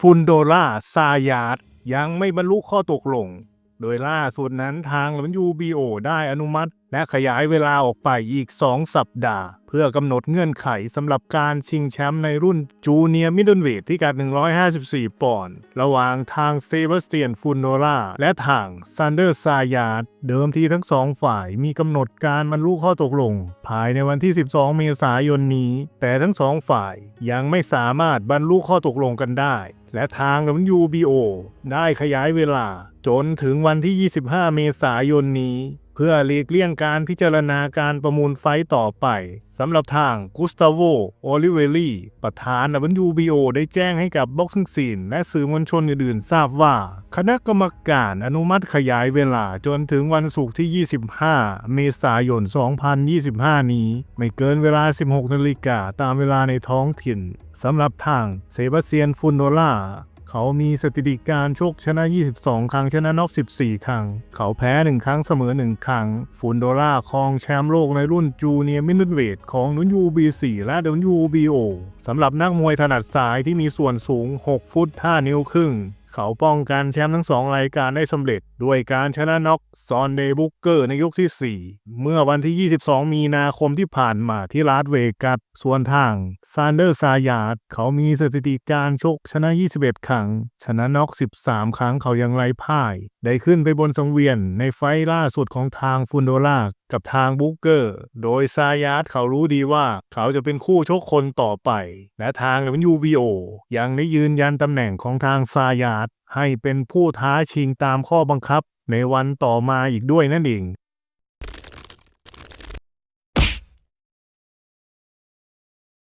ฟุนโดล่าซายาดยังไม่บรรลุข้อตกลง โดยล่าสุดนั้นทาง WBO ได้อนุมัติ และขยายเวลาออกไปอีก 2 สัปดาห์ เพื่อกำหนดเงื่อนไขสำหรับการชิงแชมป์ในรุ่นจูเนียร์มิดเดิลเวทที่กัด 154 ปอนด์ ระหว่างทางเซบาสเตียนฟุนโดล่าและทางซันเดอร์ซายาดเดิมทีทั้งสองฝ่ายมีกำหนดการบรรลุข้อตกลง ภายในวันที่ 12 เมษายนนี้ แต่ทั้งสองฝ่ายยังไม่สามารถบรรลุข้อตกลงกันได้และทาง WBO ได้ขยายเวลาจนถึงวันที่ 25 เมษายนนี้ เพื่อหลีกเลี่ยงการพิจารณาการประมูลไฟต่อไปสำหรับทางกุสตาโวโอลิเวลีประธาน WBO ได้แจ้งให้กับบ็อกซิ่งซีนและสื่อมวลชนอื่นๆ ทราบว่า คณะกรรมการอนุมัติขยายเวลาจนถึงวันศุกร์ที่ 25 เมษายน 2025 นี้ ไม่เกินเวลา 16 นาฬิกาตามเวลาในท้องถิ่นสำหรับทางเซบาสเตียนฟุนโดล่า เขามีสถิติการชกชนะ 22 ครั้งชนะน็อก 14 ครั้ง เขาแพ้ 1 ครั้งเสมอ 1 ครั้งฟุนโดล่าครองแชมป์โลกในรุ่นจูเนียร์มินิเวทของ WBC และ WBO สำหรับนักมวยถนัดซ้ายที่มีส่วนสูง 6 ฟุต 5 นิ้วครึ่ง เขาป้องกันแชมป์ทั้งสองรายการได้สำเร็จ ด้วยการชนะน็อกซอนเดย์บุกเกอร์ในยกที่ 4 เมื่อวันที่ 22 มีนาคมที่ผ่านมาที่ลาสเวกัสส่วนทางซานเดอร์ซายาดเขามีสถิติการชกชนะ 21 ครั้ง ชนะน็อก 13 ครั้งเขายังไร้พ่าย ได้ขึ้นไปบนสังเวียนในไฟล่าสุดของทางฟุนโดลากับทางบุกเกอร์ โดยซายาดเขารู้ดีว่าเขาจะเป็นคู่ชกคนต่อไป และทาง WBO ยังได้ยืนยันตำแหน่งของทางซายาด ให้เป็นผู้ท้าชิงตามข้อบังคับในวันต่อมาอีกด้วยนั่นเอง